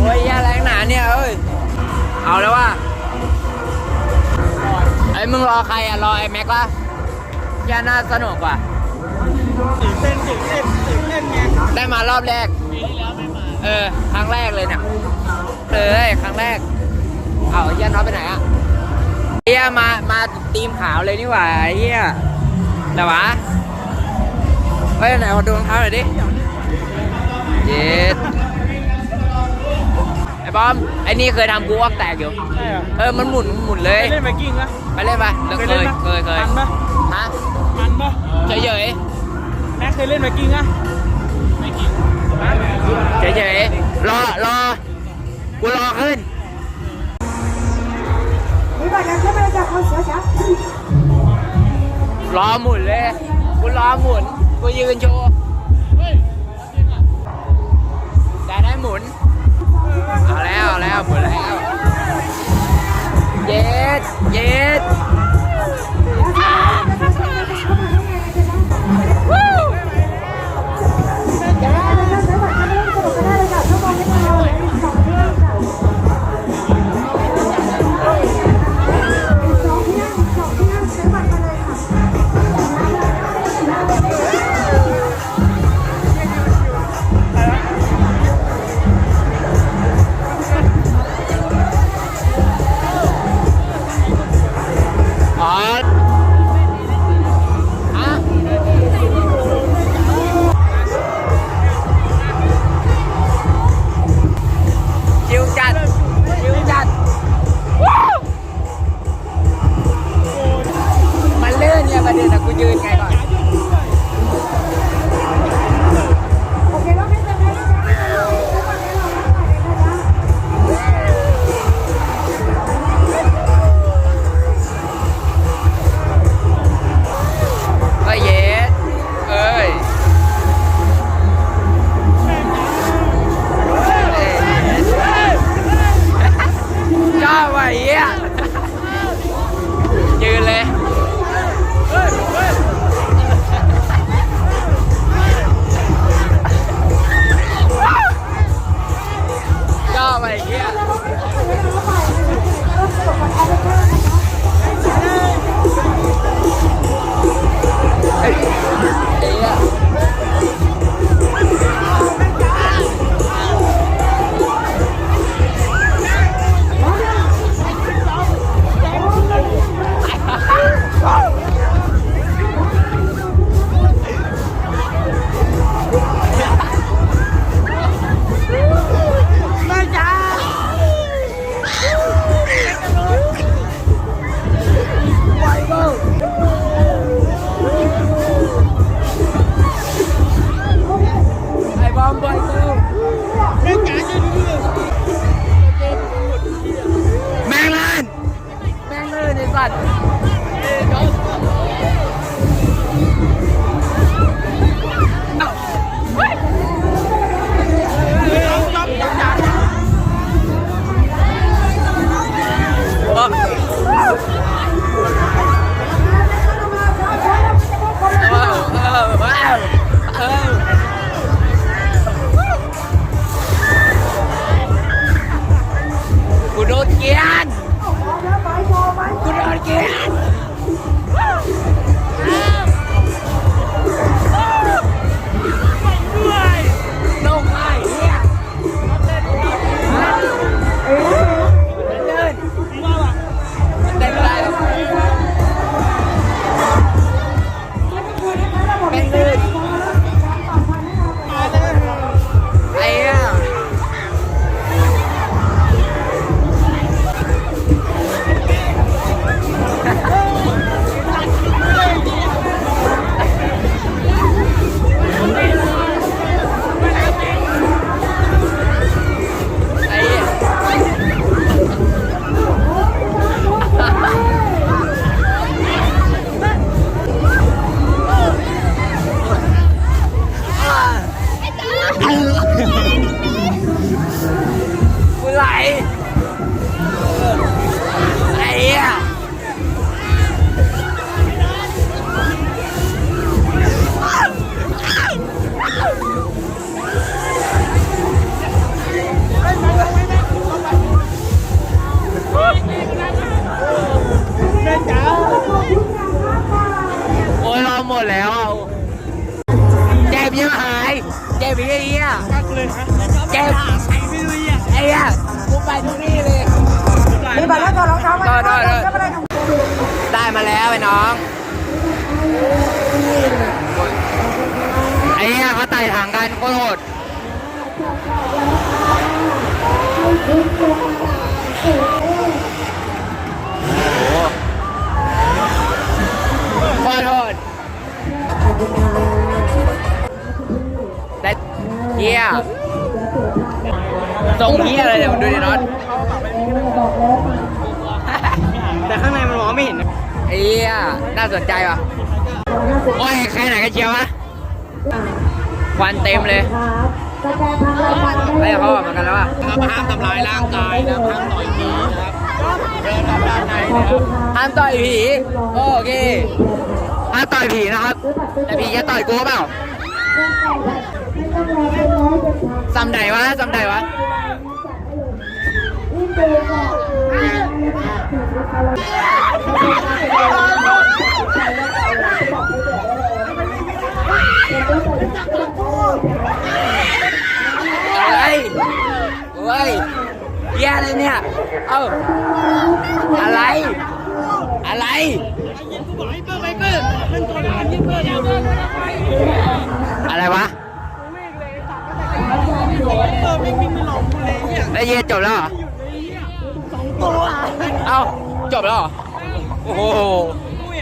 โอ้ยยาแรงหนาเนี่ยเอ้ย เอาแล้วว่าไอ้มึงรอใครอะ รอไอ้แม็กล่ะยาน่าสนุกกว่าตื่นเต้นตื่นเต้นตื่นเต้นไงได้มารอบแรก ปีที่แล้วไม่มาเออ ครั้งแรกเลยเนี่ยเลยครั้งแรก เอาเฮียน้อยไปไหนอะเฮียมา มาตีมขาวเลยนี่หว่าเฮียแต่วะเฮ้ยไหนขอดูรองเท้าหน่อยดิเย็ด บอม ไอ้นี่เคยทำกูอ้วกแตกอยู่ ใช่เหรอ เออ มันหมุนหมุนเลย ไปเล่นไบกิ้งปะ ไปเล่นปะเค เค ย ยเล่นปะ เคยเคย มันปะ ฮะ มันปะ เฉยเฉย แม่เคยเล่นไบกิ้งอะไบกิ้ง เฉยเฉยๆรอรอ กูรอขึ้น 你把两千块钱好小小。 รอหมุนเลย กูรอหมุน กูยืนโชว์ได้ได้หมุน เอาแล้วเอาแล้วหมดแล้ว เย็ดเย็ด แมงลานแมงลื่นไอ้สัตว์ แล้วเจ็บยังหายเจ็บอีกไอ้เหี้ยเจ็บไอ้เอี้ยกูไปตรงนี้เลยมีบัตรแล้วก็รองเท้ามาได้ได้มาแล้วไอ้น้องไอ้เหี้ยเขาไต่ถังกันโคตรโหด ทรงเฮียอะไรเนี่ยมึงดูดิน็อตแต่ข้างในมันมองไม่เห็นไอ้เฮียน่าสนใจว่ะโอ้ยแค่ไหนกันเชียววะควันเต็มเลยสแกนทางรายการไม่เขาบอกเหมือนกันแล้วอะครับห้ามทำร้ายร่างกายนะห้ามต่อยผีนะครับเดินรอบด้านในขอบนะคคุรับณครับห้ามต่อยผีโอเคห้ามต่อยผีนะครับแต่ผีจะต่อยกูเปล่าไม่ต้องรอเป็นร้อยเป็นพันซ้ำไหนวะซ้ำไหนวะนี่คื อก่อนอะไรเฮ้ยเฮียอะไรเนี่ย เอ้าอะไร อะไรอะไรวะไอ้เหี้ยจบแล้วเหรอเอ้าจบแล้วเหรอ โอ้โห